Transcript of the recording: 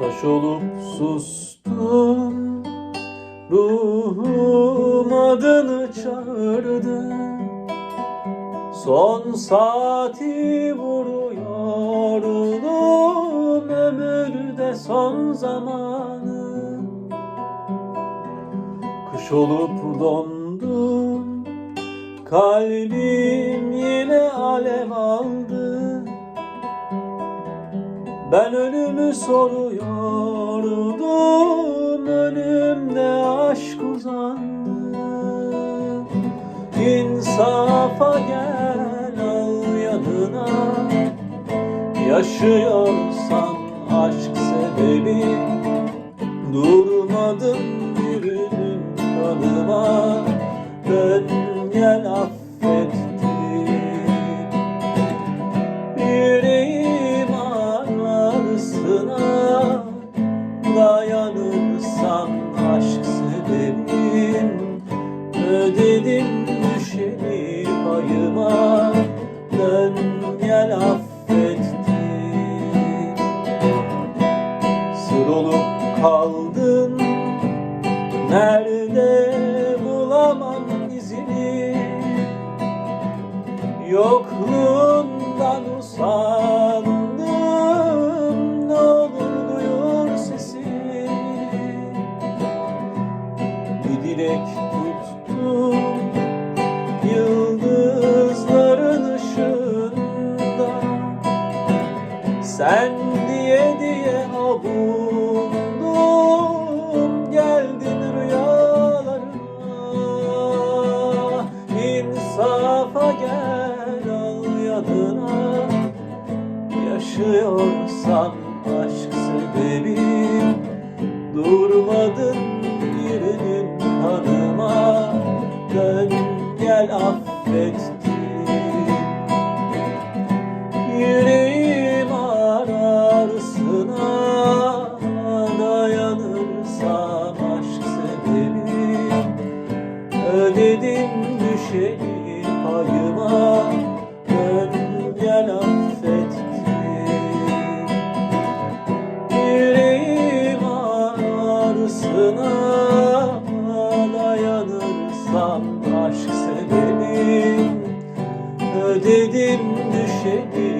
Taş olup sustum Ruhum adını çağırdı Son saati vuruyordum Ömürde son zamanı. Kış olup dondum Kalbim yine alev aldı Ben ölümü soruyordum Önümde aşk uzandı. İnsafa gel al yanına Yaşıyorsan aşk sebebi Durmadım yürüdüm kanıma. Dön gel affetti aşk sebebim Ödedim düşeni payıma. Dön gel affetti Sır olup kaldın. Nerede bulamam izini? Yokluğundan usandım Yıldızların ışığında Sen diye diye avundum Geldin rüyalarıma. İnsafa gel al yanına Yaşıyorsan aşk sebebim Durmadın birinin kanıma Dön gel affettim Yüreğim ararısına Dayanırsam aşk sebebim Ödedim düşeni payıma olan aşk sebebi Ödedim düşeni